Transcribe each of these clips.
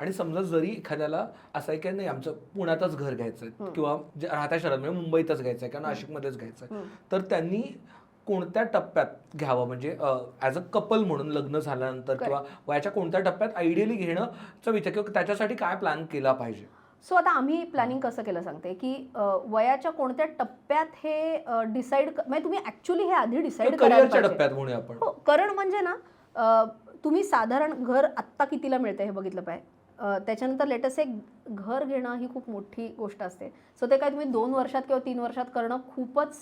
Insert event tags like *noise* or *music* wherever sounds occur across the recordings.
आणि समजा जरी एखाद्याला असं आहे की नाही आमचं पुण्यातच घर घ्यायचं आहे किंवा राहत्या शहरात म्हणजे मुंबईतच घ्यायचं आहे किंवा नाशिकमध्येच घ्यायचं आहे. तर त्यांनी कोणत्या टप्प्यात घ्यावं? म्हणजे ॲज अ कपल म्हणून लग्न झाल्यानंतर किंवा वयाच्या कोणत्या टप्प्यात आयडियली घेणंचा विचार किंवा त्याच्यासाठी काय प्लॅन केला पाहिजे? सो आता आम्ही प्लॅनिंग कसं केलं सांगते की वयाच्या कोणत्या टप्प्यात हे डिसाईड म्हणजे तुम्ही ऍक्च्युली हे आधी डिसाईड पाहिजे. टप्प्यात म्हणूया आपण. हो कारण म्हणजे ना तुम्ही साधारण घर आत्ता कितीला मिळते हे बघितलं पाहिजे. त्याच्यानंतर लेटेस्ट एक घर घेणं ही खूप मोठी गोष्ट असते. सो ते काय तुम्ही दोन वर्षात किंवा तीन वर्षात करणं खूपच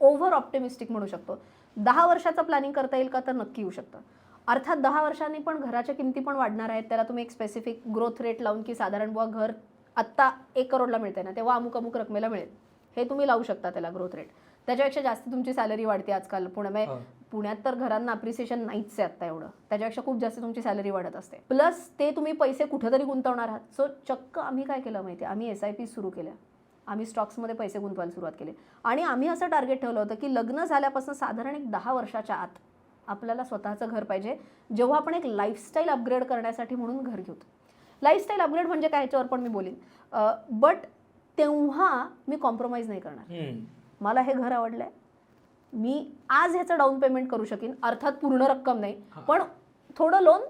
ओव्हर ऑप्टिमिस्टिक म्हणू शकतो. दहा वर्षाचं प्लॅनिंग करता येईल का तर नक्की येऊ शकतं. अर्थात दहा वर्षांनी पण घराच्या किमती पण वाढणार आहेत. त्याला तुम्ही एक स्पेसिफिक ग्रोथ रेट लावून की साधारण बुवा घर आत्ता एक करोडला मिळते ना तेव्हा अमुक अमुक रकमेला मिळेल. हे तुम्ही लावू शकता त्याला ग्रोथ रेट त्याच्यापेक्षा जास्त तुमची सॅलरी वाढते आजकाल. पुण्यामध्ये पुण्यात तर घरांना अप्रिसिएशन नाहीच आहे आता एवढं. त्याच्यापेक्षा खूप जास्त तुमची सॅलरी वाढत असते. प्लस ते तुम्ही पैसे कुठेतरी गुंतवणार आहात. सो चक्क आम्ही काय केलं माहिती आहे आम्ही एस आय पी सुरू केल्या. आम्ही स्टॉक्समध्ये पैसे गुंतवायला सुरुवात केली. आणि आम्ही असं टार्गेट ठेवलं होतं की लग्न झाल्यापासून साधारण एक दहा वर्षाच्या आत आपल्याला स्वतःचं घर पाहिजे. जेव्हा आपण एक लाईफस्टाईल अपग्रेड करण्यासाठी म्हणून घर घेतो लाईफस्टाईल अपग्रेड म्हणजे काय याच्यावर पण मी बोलीन. बट तेव्हा मी कॉम्प्रोमाइज नाही करणार. मला हे घर आवडलंय. मी आज ह्याचं डाऊन पेमेंट करू शकेन. अर्थात पूर्ण रक्कम नाही. पण थोडं लोन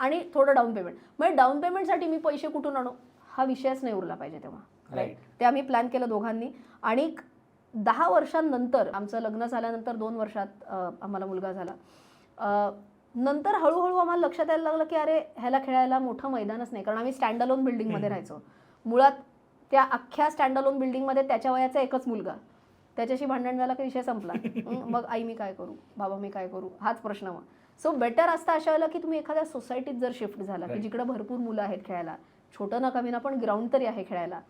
आणि थोडं डाऊन पेमेंट म्हणजे डाऊन पेमेंटसाठी मी पैसे कुठून आणू? हा विषयच नाही उरला पाहिजे तेव्हा. Right. ते आम्ही प्लॅन केलं दोघांनी. आणि दहा वर्षांनंतर आमचं लग्न झाल्यानंतर दोन वर्षात आम्हाला मुलगा झाला. नंतर हळूहळू आम्हाला लक्षात यायला लागलं की अरे ह्याला खेळायला मोठं मैदानच नाही. कारण आम्ही स्टँड अलोन बिल्डिंगमध्ये राहायचो. मुळात त्या अख्ख्या स्टँड अलोन बिल्डिंगमध्ये त्याच्या वयाचा एकच मुलगा. त्याच्याशी भांडण झालं की विषय संपला. मग आई मी काय करू? बाबा मी काय करू? हाच प्रश्न मग. सो बेटर असतं अशा वेळेला की तुम्ही एखाद्या सोसायटीत जर शिफ्ट झाला की. जिकडे भरपूर मुलं आहेत खेळायला छोटं नका विना पण ग्राउंड तरी आहे खेळायला.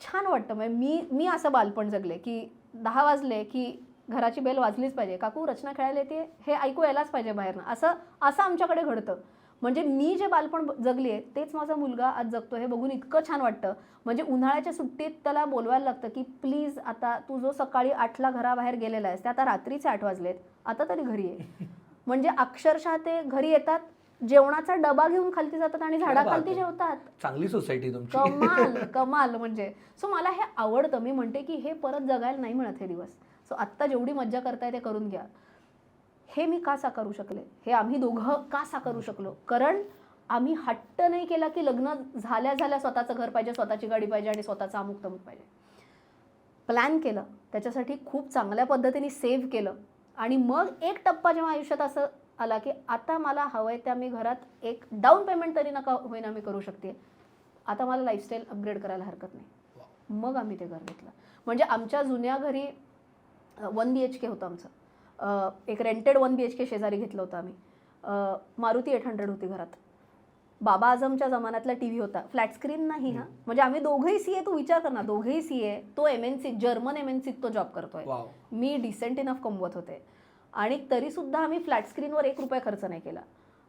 छान वाटतं. म्हणजे मी मी असं बालपण जगले की दहा वाजले की घराची बेल वाजलीच पाहिजे. काकू रचना खेळायला येते? हे ऐकू यायलाच पाहिजे बाहेरनं. असं असं आमच्याकडे घडतं. म्हणजे मी जे बालपण जगली आहे तेच माझा मुलगा आज जगतो हे बघून इतकं छान वाटतं. म्हणजे उन्हाळ्याच्या सुट्टीत त्याला बोलवायला लागतं की प्लीज आता तू जो सकाळी आठला घराबाहेर गेलेला आहेस ते आता रात्रीचे आठ वाजलेत. आता तरी घरी आहे *laughs* म्हणजे अक्षरशः ते घरी येतात जेवणाचा डबा घेऊन खालती जातात आणि झाडाखालती. जेवतात. चांगली सोसायटी तुमची. कमाल *laughs* कमाल म्हणजे. सो मला हे आवडतं. मी म्हणते की हे परत जगायला नाही मिळत हे दिवस. सो आत्ता जेवढी मज्जा करताय ते करून घ्या. हे मी का साकारू शकले? हे आम्ही दोघं का साकारू शकलो? कारण आम्ही हट्ट नाही केला की लग्न झाल्या झाल्या स्वतःचं घर पाहिजे स्वतःची गाडी पाहिजे आणि स्वतःचं अमुक तमुक पाहिजे. प्लॅन केलं. त्याच्यासाठी खूप चांगल्या पद्धतीने सेव्ह केलं. आणि मग एक टप्पा जेव्हा आयुष्यात असं आला की आता मला हवंय त्या मी घरात एक डाऊन पेमेंट तरी नका होईना मी करू शकते. आता मला लाईफस्टाईल अपग्रेड करायला हरकत नाही. मग आम्ही ते घर घेतलं. म्हणजे आमच्या जुन्या घरी वन बी एच के होतं आमचं. एक rented one B H K शेजारी घेतलं होतं आम्ही. मारुती एट हंड्रेड होती घरात. बाबा आझमच्या जमान्यातला टी व्ही होता. फ्लॅट स्क्रीन नाही हा. म्हणजे आम्ही दोघंही सी ए तू विचार कर ना. दोघंही सी ए तो M N C German M N सीत तो जॉब करतोय. मी डिसेंट इनफ कमवत होते. आणि तरीसुद्धा आम्ही फ्लॅट स्क्रीनवर एक रुपया खर्च नाही केला.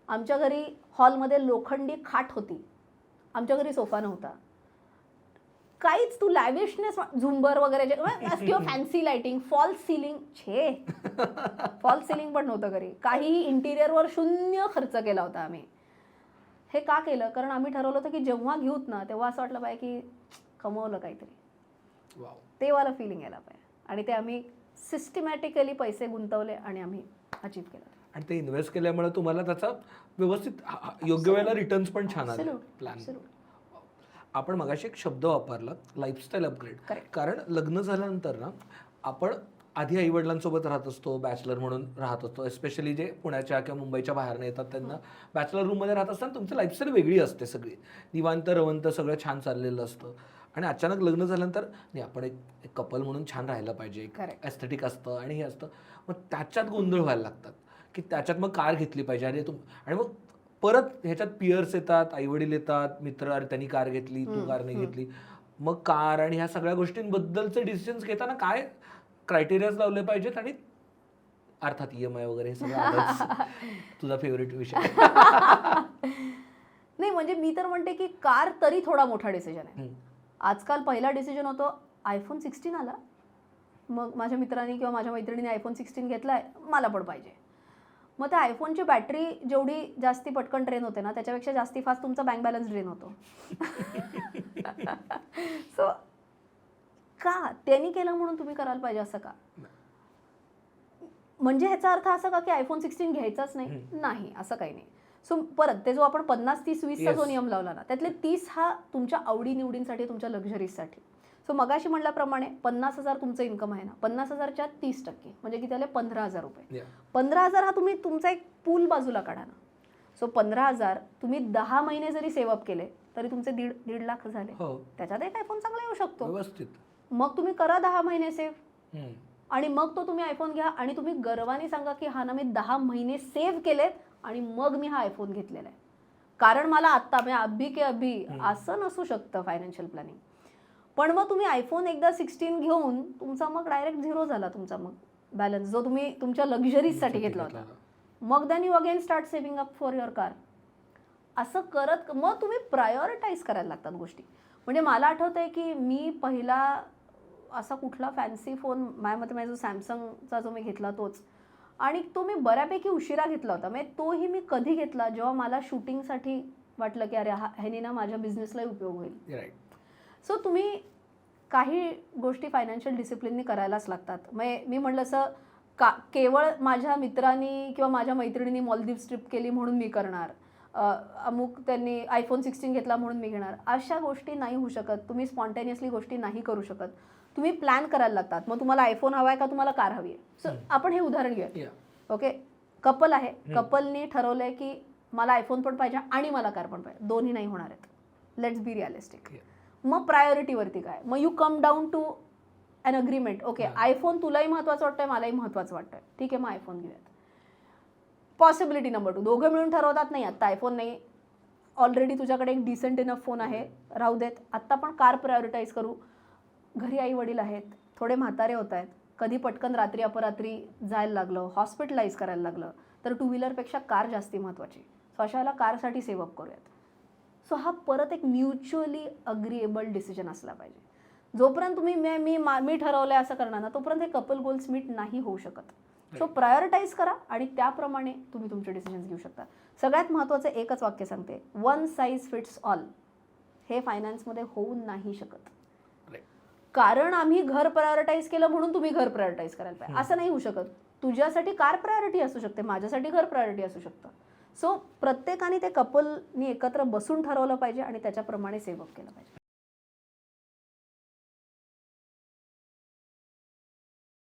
आमच्या घरी हॉलमध्ये लोखंडी खाट होती. आमच्या घरी सोफा नव्हता. काहीच तू लॅविशनेस झुंबर वगैरे किंवा फॅन्सी लाइटिंग फॉल्स सिलिंग छे. फॉल्स सिलिंग पण नव्हतं घरी. काहीही इंटिरियरवर शून्य खर्च केला होता आम्ही. हे का केलं? कारण आम्ही ठरवलं होतं की जेव्हा घेऊत ना तेव्हा असं वाटलं पाहिजे की कमवलं काहीतरी. वाव ते वाला फिलिंग यायला पाहिजे. आणि ते आम्ही सिस्टमॅटिकली पैसे गुंतवले आणि आम्ही अचीव केलं. आणि ते इन्व्हेस्ट केल्यामुळे तुम्हाला त्याचा व्यवस्थित योग्य वेळेला रिटर्न्स पण छान आले. Absolute, plan. आपण मगाशी एक शब्द वापरला लाईफस्टाईल अपग्रेड. कारण लग्न झाल्यानंतर ना आपण आधी आई वडिलांसोबत राहत असतो बॅचलर म्हणून राहत असतो. एस्पेशली जे पुण्याच्या किंवा मुंबईच्या बाहेर येतात त्यांना बॅचलर रूममध्ये राहत असताना तुमची लाईफस्टाईल वेगळी असते सगळी. निवांत रवंत सगळं छान चाललेलं असतं. आणि अचानक लग्न झाल्यानंतर नाही आपण एक एक कपल म्हणून छान राहायला पाहिजे. एस्थेटिक असतं आणि हे असतं. मग त्याच्यात गोंधळ व्हायला लागतात. की त्याच्यात मग कार घेतली पाहिजे. आणि तुम आणि मग परत ह्याच्यात पियर्स येतात आईवडील येतात मित्र अरे त्यांनी कार घेतली तू कार नाही. घेतली मग कार आणि ह्या सगळ्या गोष्टींबद्दलचे डिसिजन्स घेताना काय क्रायटेरियाज लावले पाहिजेत आणि अर्थात ई एम आय वगैरे हे सगळं. *laughs* तुझा फेवरेट विषय *laughs* नाही म्हणजे मी तर म्हणते की कार तरी थोडा मोठा डिसिजन आहे. आजकाल पहिला डिसिजन होतो आयफोन सिक्स्टीन आला मग माझ्या मित्रांनी किंवा माझ्या मैत्रिणीने आयफोन सिक्स्टीन घेतलाय मला पण पाहिजे मग त्या आयफोनची बॅटरी जेवढी जास्ती पटकन ड्रेन होते ना त्याच्यापेक्षा जास्ती फास्ट तुमचा बँक बॅलन्स ड्रेन होतो. *laughs* सो का त्यांनी केलं म्हणून तुम्ही करायला पाहिजे असं का? म्हणजे ह्याचा अर्थ असा का की आयफोन सिक्स्टीन घ्यायचाच नाही? नाही असं काही नाही. सो परत ते जो आपण पन्नास तीस वीसचा जो. नियम लावला ना त्यातले तीस हा तुमच्या आवडीनिवडींसाठी तुमच्या लक्झरीजसाठी सो मगाशी म्हटल्याप्रमाणे पन्नास हजार तुमचं इन्कम आहे ना. पन्नास हजारच्या तीस टक्के. म्हणजे किती आले? पंधरा हजार रुपये. पंधरा हजार हा तुम्ही तुमचा एक पूल बाजूला काढा ना. सो पंधरा हजार तुम्ही दहा महिने जरी सेव्ह अप केले तरी तुमचे दीड दीड लाख झाले. हो. त्याच्यात एक आयफोन चांगला येऊ शकतो. व्यवस्थित. मग तुम्ही करा दहा महिने सेव्ह. आणि मग तो तुम्ही आयफोन घ्या आणि तुम्ही गर्वाने सांगा की हा ना मी दहा महिने सेव्ह केलेत आणि मग मी हा आयफोन घेतलेला आहे. कारण मला आत्ता म्हणजे अभि के अभि असं नसू शकतं फायनान्शियल प्लॅनिंग पण मग तुम्ही आयफोन एकदा सिक्स्टीन घेऊन तुमचा मग डायरेक्ट झिरो झाला तुमचा मग बॅलन्स जो तुम्ही तुमच्या लक्झरीजसाठी घेतला होता. मग then you again start saving up for your car असं करत मग तुम्ही प्रायोरिटाईज करायला लागतात गोष्टी. म्हणजे मला आठवतं आहे की मी पहिला असा कुठला फॅन्सी फोन माझ्या मते माझा जो सॅमसंगचा जो मी घेतला तोच. आणि तो मी बऱ्यापैकी उशिरा घेतला होता. म्हणजे तोही मी कधी घेतला जेव्हा मला शूटिंगसाठी वाटलं की अरे हा ह्याने ना माझ्या बिझनेसलाही उपयोग होईल. राईट सो तुम्ही काही गोष्टी फायनान्शियल डिसिप्लिननी करायलाच लागतात. म्हणजे मी म्हटलं असं का केवळ माझ्या मित्रांनी किंवा माझ्या मैत्रिणींनी मॉलदीव्स ट्रिप केली म्हणून मी करणार. अमुक त्यांनी आयफोन सिक्स्टीन घेतला म्हणून मी घेणार. अशा गोष्टी नाही होऊ शकत. तुम्ही स्पॉन्टेनियसली गोष्टी नाही करू शकत. तुम्ही प्लॅन करायला लागतात. मग तुम्हाला आयफोन हवा आहे का? तुम्हाला कार हवी आहे सो आपण हे उदाहरण घेऊया. ओके कपल आहे. कपलनी ठरवलंय की मला आयफोन पण पाहिजे आणि मला कार पण पाहिजे. दोन्ही नाही होणार आहेत. लेट्स बी रिअलिस्टिक मग प्रायोरिटीवरती काय? मग you come down to an agreement okay. IPhone तुलाही महत्वाचं वाटतंय मलाही महत्वाचं वाटतंय. ठीक आहे मग आयफोन घेऊयात. पॉसिबिलिटी नंबर टू दोघं मिळून ठरवतात नाही आत्ता आयफोन नाही. ऑलरेडी तुझ्याकडे एक डिसेंट इनफ फोन आहे. राहू देत. आत्ता पण कार प्रायोरिटाईज करू. घरी आई वडील आहेत. थोडे म्हातारे होत आहेत. कधी पटकन रात्री अपरात्री जायला लागलं. हॉस्पिटलाइज करायला लागलं. तर टू व्हीलरपेक्षा कार जास्ती महत्त्वाची सो अशा वेळेला कारसाठी सेव्ह अप करूयात. सो हा परत एक म्युच्युअली अग्रीएबल डिसिजन असला पाहिजे. जोपर्यंत तुम्ही मी मी मा- ठरवलंय असं करणार ना तोपर्यंत हे कपल गोल्स मीट नाही होऊ शकत. सो प्रायोरिटाईज करा आणि त्याप्रमाणे तुम्ही तुमचे डिसिजन्स घेऊ शकता. सगळ्यात महत्त्वाचं एकच वाक्य सांगते. वन साईज फिट्स ऑल हे फायनान्समध्ये होऊ नाही शकत. कारण आम्ही घर प्रायोरिटाईज केलं म्हणून तुम्ही घर प्रायोरिटाईज करायला पाहिजे. असं नाही होऊ शकत. तुझ्यासाठी कार प्रायोरिटी असू शकते माझ्यासाठी घर प्रायोरिटी असू शकतं. सो प्रत्येकाने ते कपलनी एकत्र बसून ठरवलं पाहिजे आणि त्याच्याप्रमाणे सेवक केलं पाहिजे.